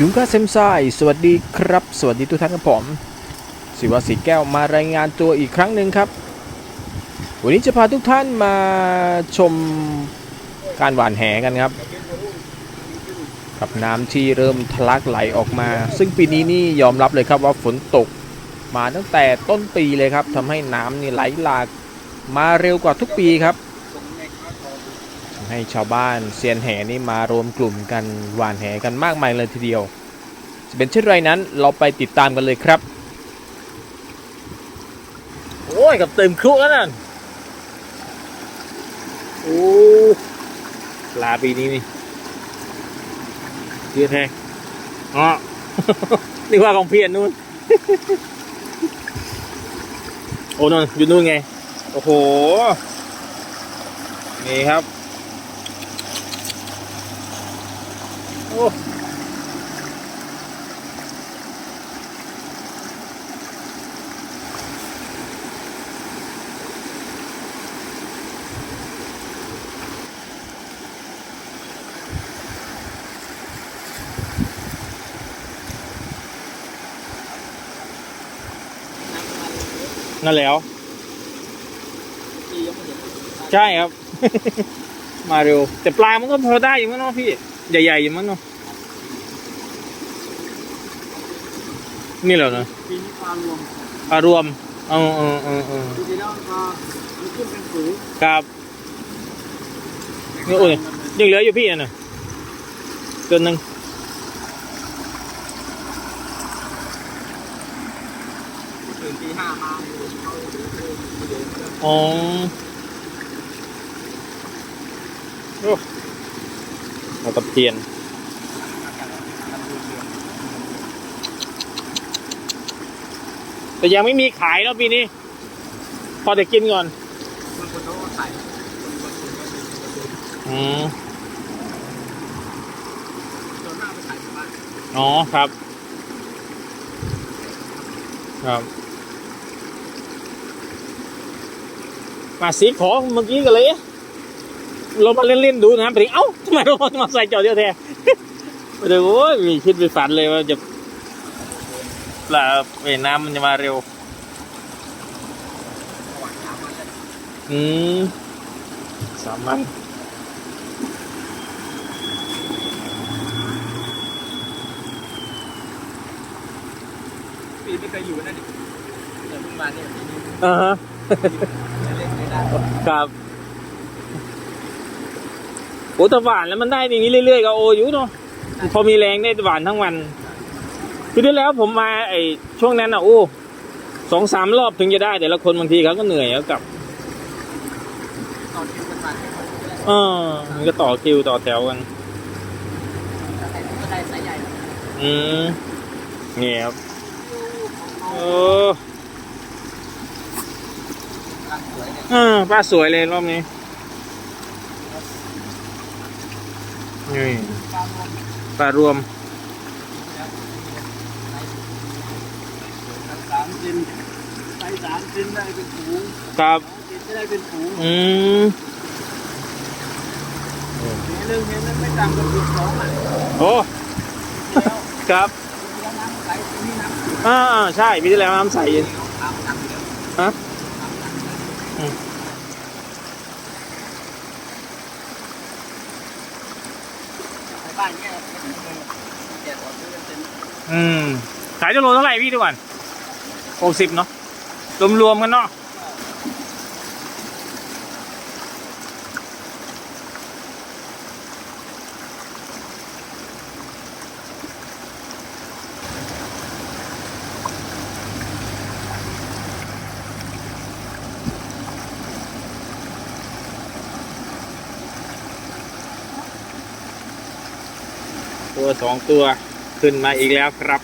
จุงกาเซมไซสวัสดีครับ สวัสดีทุกท่านครับผม ศิวสีแก้วมารายงานตัวอีกครั้งหนึ่งครับ วันนี้จะพาทุกท่านมาชมการหว่านแหกันครับ กับน้ำที่เริ่มทะลักไหลออกมา ซึ่งปีนี้นี่ยอมรับเลยครับว่าฝนตกมาตั้งแต่ต้นปีเลยครับทำให้น้ำนี่ไหลหลากมาเร็วกว่าทุกปีครับ ให้ชาวบ้านเซียนแห่นี่มารวมกลุ่มกันหว่านแหกันมากมายเลยทีเดียว จะเป็นเช่นไรนั้นเราไปติดตามกันเลยครับ โอ้ยกับเต็มครุแล้วนั่นโอ้ปลาปีนี้นี่เพียนแห้งอ๋อนี่ว่าของเพียนนู่นโอ้นนอยู่นู่นไง โอ้โห นี่ครับ นั่นแล้ว ใช่ครับ มาเร็ว แต่ปลามันก็พอได้อยู่มั้งเนาะพี่ ใหญ่ๆอยู่มั้งเนาะนี่แหละนะปีนี้ปลารวมปลารวมเออเออเออเออปีที่แล้วปลามันขึ้นเป็นฝูงครับนี่โอ้ยยังเหลืออยู่พี่อะนะเกินหนึ่ง ถึงปีห้ามาเขาเดินอ๋อโอ้เอาตะเพียนแต่ยังไม่มีขายเนาะปีนี้ พอแต่กินก่อนบางคนเขาก็ใส่อืมส่วนมากไปขายที่บ้านอ๋อครับ ครับ มาสีขอเมื่อกี้กันเลยเอ๊ะเรามาเล่นๆดูนะไปถึงเอ้าทำไมเรามาใส่จอดเดียวแท้ไปดูโอ้ยมีคิดไปฝันเลยว่าจะปลาเอ้ยน้ำมันจะมาเร็ว อืมสามวันปีไม่เคยอยู่นั่นดิเดี๋ยวเพิ่งมาเนี่ยปีนี้อ่าฮะเล่นไม่ได้ ครับโอ้แต่หวานแล้วมันได้อย่างนี้เรื่อยๆก็โออยู่เนาะพอมีแรงได้หวานทั้งวันคือที่แล้วผมมาไอ้ช่วงนั้นอะโอ้สองสามรอบถึงจะได้แต่ละคนบางทีเขาก็เหนื่อยแล้วกลับตอนคิวกันมาเนี่ยเขาได้เออมันก็ต่อคิวต่อแถวกันก็ได้สายใหญ่อืมเงียบโอ้ ร่างสวย เนี่ยเออป้าสวยเลยรอบนี้นี่ปลารวมปลามสามซินไซสามซินได้เป็นฝูงครับซินจะได้เป็นฝูงอืมเห็นเรื่องเห็นนั้ไม่ต่ำกว่าสิบสองอะโอ้ครับอ่าใช่ปีที่แล้วน้ำใส ใสถามตังค์เดียว ฮะ ถามตังค์เดียว อืม ใน บ้านเนี่ยแจกของซื้อเป็นอืม ขายจะโลเท่าไหร่พี่ทุกวันหกสิบเนาะรวมๆกันเนาะ ตัวสองตัวขึ้นมาอีกแล้วครับ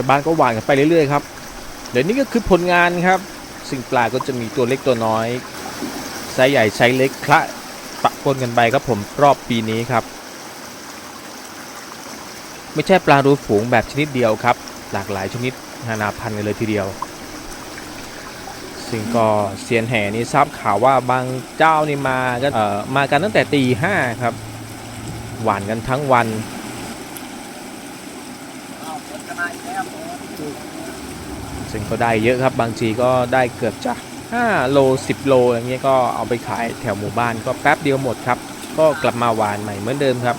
าวบ้านก็หวานกันไปเรื่อยๆครับเดี๋ยวนี้ก็คือผลงานครับซึ่งปลาก็จะมีตัวเล็กตัวน้อยไซส์ใหญ่ไซส์เล็กคละปะปนกันไปครับผมรอบปีนี้ครับ ไม่ใช่ปลารูฝูงแบบชนิดเดียวครับ หลากหลายชนิดนานาพันธุ์กันเลยทีเดียว ซึ่งก็เซียนแห่นี่ทราบข่าวว่าบางเจ้านี่มากันเอ่อมากันตั้งแต่ตีห้าครับ หวานกันทั้งวัน เอาคนจะมาอีกแล้วผม ซึ่งก็ได้เยอะครับบางทีก็ได้เกือบจะ5โล 10 โลอย่างเงี้ยก็เอาไปขายแถวหมู่บ้านก็แป๊บเดียวหมดครับ ก็กลับมาหวานใหม่เหมือนเดิมครับ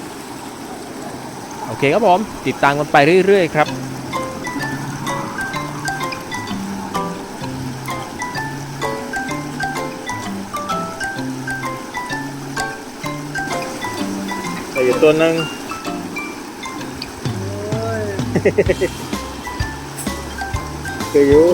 โอเคครับผมติดตามกันไปเรื่อย ๆ ครับไปอยู่ตัวนึง คืออยู่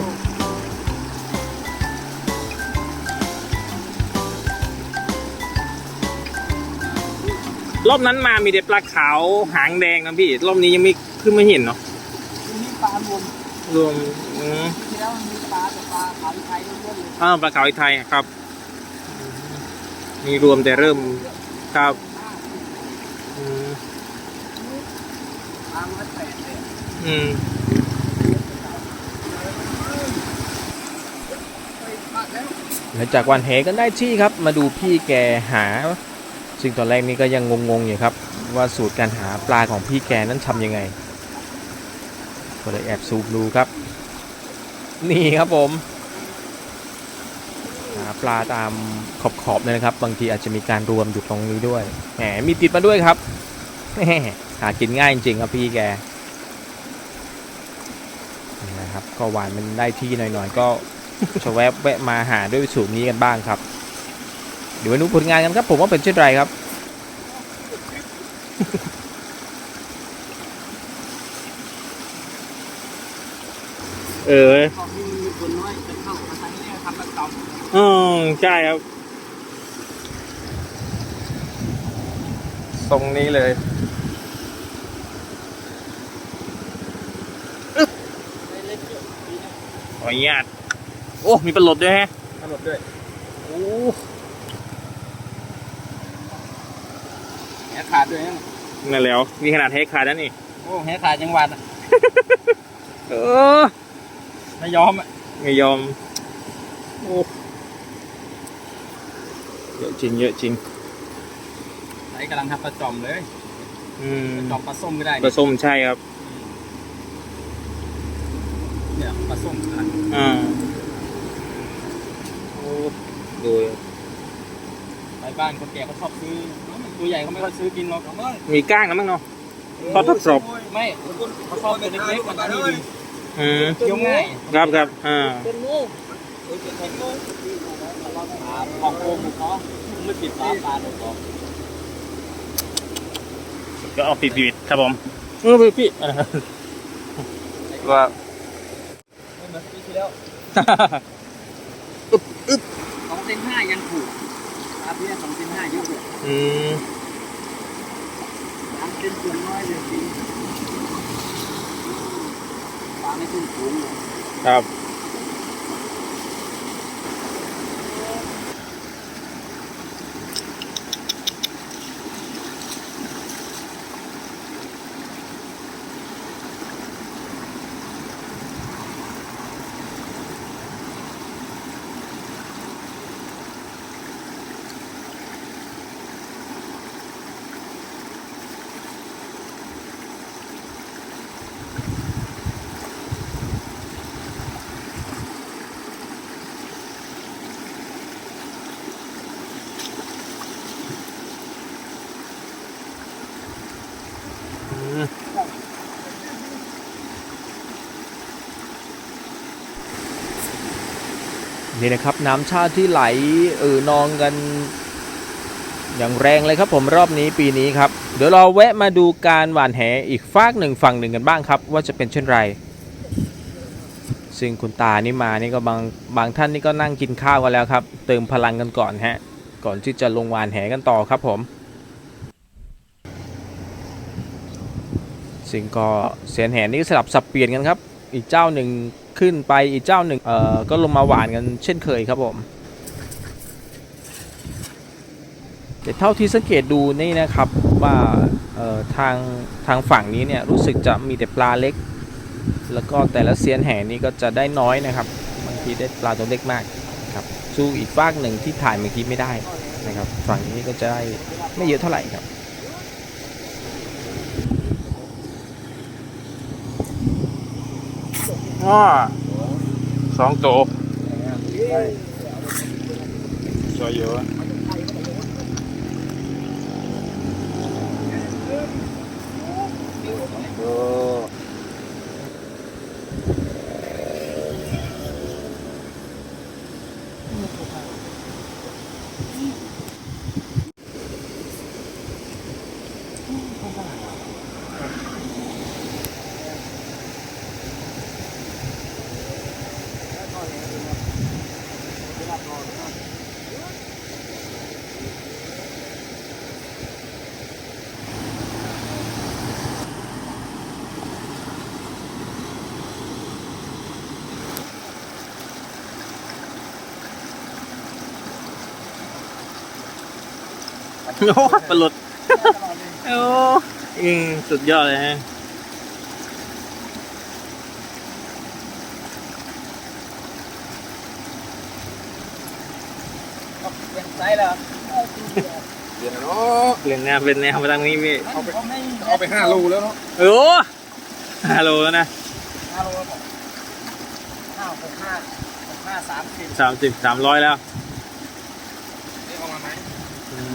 รอบนั้นมามีแต่ปลาขาวหางแดงนะพี่ รอบนี้ยังไม่ขึ้นไม่เห็นเนาะทีนี้ปลารวมรวมอืมที่แล้วมันมีปลาแต่ปลาขาวไทยล้วนๆเลยอ้าวปลาขาวไทยครับ มีรวมแต่เริ่มครับอืมปลามันแปลกเลยอืม ไปปลาแล้ว หลังจากวันแหกันได้ที่ครับ มาดูพี่แกหา ซึ่งตอนแรกนี่ก็ยังงงๆอยู่ครับ ว่าสูตรการหาปลาของพี่แกนั้นทำยังไง ก็เลยแอบซูมดูครับ นี่ครับผม หาปลาตามขอบๆเลยนะครับ บางทีอาจจะมีการรวมอยู่ตรงนี้ด้วยแหมมีติดมาด้วยครับหากินง่ายจริงๆครับพี่แกนี่นะครับก็หวานมันได้ที่หน่อยๆก็ จะแวะแวะมาหาด้วยสูตรนี้กันบ้างครับ เดี๋ยวมาดูผลงานกันครับผมว่าเป็นเช่นไรครับ เออของนี่มันมีคนน้อยจะเข้ามาทางนี้ทำประจอืมใช่ครับ ตรงนี้เลยำเล็กๆเยอะดีนะขออนุญาต โอ้ มีปลาหลดด้วยฮะตลบด้วย โอ้แหขาดด้วยนะนั่นแล้ว มีขนาดเทคขาดนั่นนี่ โอ้แหขาดจังหวัดอะเออไม่ยอมอะไม่ยอม โอ้เยอะจริง เยอะจริงไหนกำลังทำปลาจอมเลยอืมปลาจอมปลาส้มก็ได้ปลาส้มใช่ครับ เนี่ยปลาส้มอะอ่าโอ้ ดูไปบ้านคนแก่เขาชอบซื้อ ตัวใหญ่เขาไม่ค่อยซื้อกินหรอกมีก้างนะมั้งเนาะทอดทดสอบไม่เขาชอบตัวเล็กๆมันอันนี้ดีอืมเคี้ยวง่ายครับครับอ่าเป็นงูเป็นงูของโกงเขาไม่ปิดฝาปลาหรอกก็เอาปิดปิดครับผมเออพี่พี่อ่าว่าไม่เหมือนปีที่แล้วสองเซนห้ายังถูกปลาเพี้ยสองเซนห้าเยอะเลยอืมสามเซนส่วนน้อยเลยจริงปลาไม่ขึ้นสูงเลยครับ นี่นะครับน้ำชาที่ไหลเออนองกัน อย่างแรงเลยครับผมรอบนี้ปีนี้ครับ เดี๋ยวเราแวะมาดูการหว่านแหอีกฟากหนึ่งฝั่งหนึ่งกันบ้างครับ ว่าจะเป็นเช่นไร ซึ่งคุณตานี่มานี่ก็บางบางท่านนี่ก็นั่งกินข้าวกันแล้วครับ เติมพลังกันก่อนฮะ ก่อนที่จะลงหวานแหกันต่อครับผมซึ่งก็เสียนแหนี่สลับสับเปลี่ยนกันครับ อีกเจ้าหนึ่ง ขึ้นไปอีกเจ้าหนึ่งเอ่อก็ลงมาหวานกันเช่นเคยครับผมแต่เท่าที่สังเกตดูนี่นะครับว่าเอ่อทางทางฝั่งนี้เนี่ยรู้สึกจะมีแต่ปลาเล็ก แล้วก็แต่ละเซียนแห่นี่ก็จะได้น้อยนะครับบางทีได้ปลาตัวเล็กมากครับสู้อีกฟากหนึ่งที่ถ่ายเมื่อกี้ไม่ได้นะครับฝั่งนี้ก็จะได้ไม่เยอะเท่าไหร่ครับ อ้อสองตัวสวยเยอะโอ้ ปลุดโอ้ยิงสุดยอดเลยฮะเป็นไซส์แล้วเดี๋ยวเนาะเล่นแนวเป็นแนวมาทางนี้พี่เอาไปไม่เอาไปห้าโลแล้วเนาะโอ้ฮัลโหลแล้วนะห้าโลแล้วห้าหกห้าหกห้าสามสิบสามสิบสามร้อยแล้ว นี่เอามาไหม อืม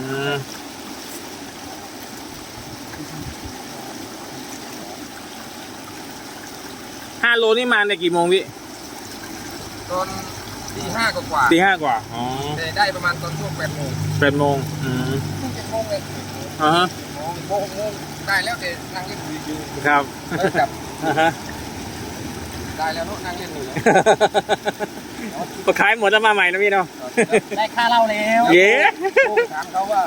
ห้าโลนี่มาในกี่โมงพี่ตอนตีห้ากว่าตีห้ากว่า อ๋อๆแต่ได้ประมาณตอนช่วงแปดโมงแปดโมง อืมเจ็ดโมงเลยอ่าฮะโมงโมงโมงได้แล้วแต่นั่งเล่นอยู่อยู่ครับแล้วจับอ่าฮะได้แล้วเนาะนั่งเล่นอยู่แล้ว ก็ขายหมดแล้วมาใหม่นะพี่เนาะ ได้ค่าเหล้าแล้วเย้โทรถามเขาว่า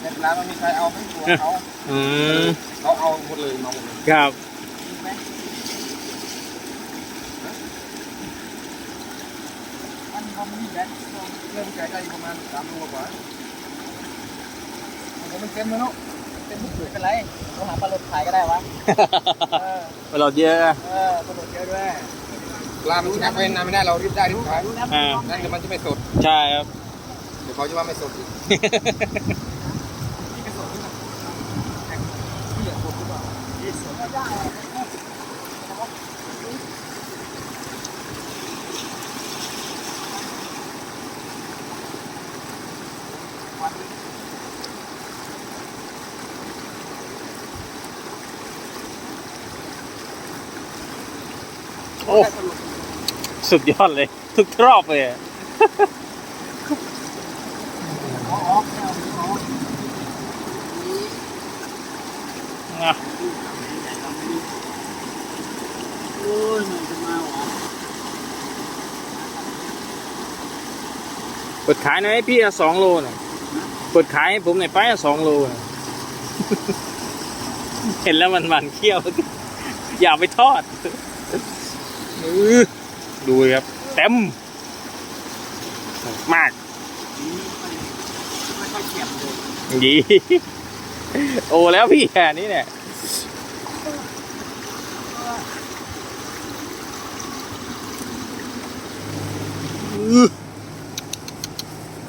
ในร้านมันมีใครเอาไหมตัวเขาอืมเขาเอาหมดเลยมาหมดเลยครับมันพอมันมีแบงค์เริ่มใจได้ประมาณสามโลกว่าผมมันเต็มแล้วเนาะเป็นผู้ไม่เป็นไรเราหาปลาหลดขายก็ได้วะ เออ เราเยอะ เออปลาหลดเยอะด้วย ปลามันชักไว้นานไม่ได้เรารีบได้รีบขายอ่า นั่นเดี๋ยวมันจะไม่สด ใช่ครับ เดี๋ยวเขาจะว่าไม่สดอีก สุดยอดเลย ทุกรอบเลยอะอะโอ้ยมันจะมาหรเปิดขายหน่อยให้พี่อะสองโลน่ะเปิดขายให้ผมหน่อยไปอะสองโลน่ะเห็นแล้วมันมันเขี้ยว อย่าไปทอด อือ ดูครับ เต็ม มากไม่ค่อยเฉียบเลยดีโอ้แล้วพี่แค่นี้เนี่ยอื้อ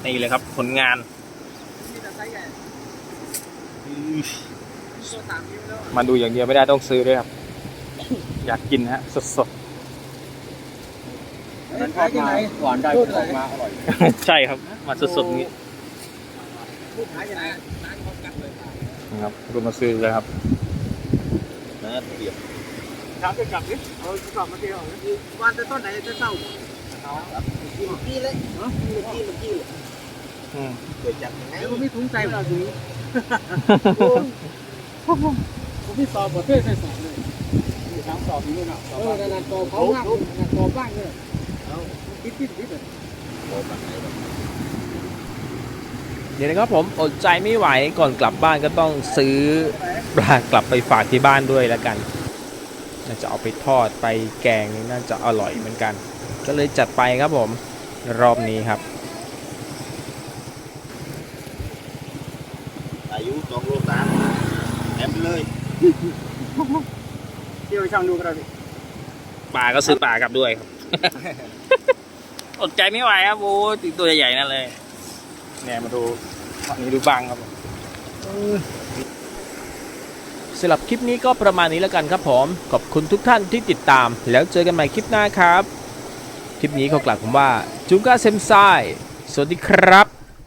นี่เลยครับผลงานนี่แต่ไซส์ใหญ่อื้อตัวสามนิ้วแล้วมาดูอย่างเดียวไม่ได้ต้องซื้อด้วยครับ อยากกินฮะ สดนั้ ที่ไหนหวานได้พูดมาอร่อยใช่ครับมาสดๆนี้พูดขายที่ไหนร้านเขากัดเลยนะครับก็มมาซื้อเลยครับนะเปียกถามจะกลับดิเอากลับมาเที่ยววันจะต้นไหนจะเศร้ากี้เลยเนาะกี้กี้กี้อืมเกิดจากไหนแล้วก็มีถุงใจเราถุงผมมีสอบประเภทใส่สอบเลยมีสามสอบนี่นะเออนั่นตอบเขาบ้างนั่นตอบบ้างเลย เอาคิดคิดคิดเลยเดี๋ยวนะครับผมอดใจไม่ไหวก่อนกลับบ้านก็ต้องซื้อปลากลับไปฝากที่บ้านด้วยแล้วกันน่าจะเอาไปทอดไปแกงนี่น่าจะอร่อยเหมือนกัน ก็เลยจัดไปครับผมรอบนี้ครับ อายุสองโลสามแถมไปเลยเที่ยวไปช่างดูก็ได้พี่ปลาก็ซื้อปลากลับด้วยครับ อดใจไม่ไหวครับโอ้ยตัวใหญ่ๆนั่นเลย เนี่ยมาดูฝั่งนี้ดูบังครับสำหรับคลิปนี้ก็ประมาณนี้แล้วกันครับผม ขอบคุณทุกท่านที่ติดตาม แล้วเจอกันใหม่คลิปหน้าครับ คลิปนี้ขอกล่าวคำว่าจุงก้าเซมไซสวัสดีครับ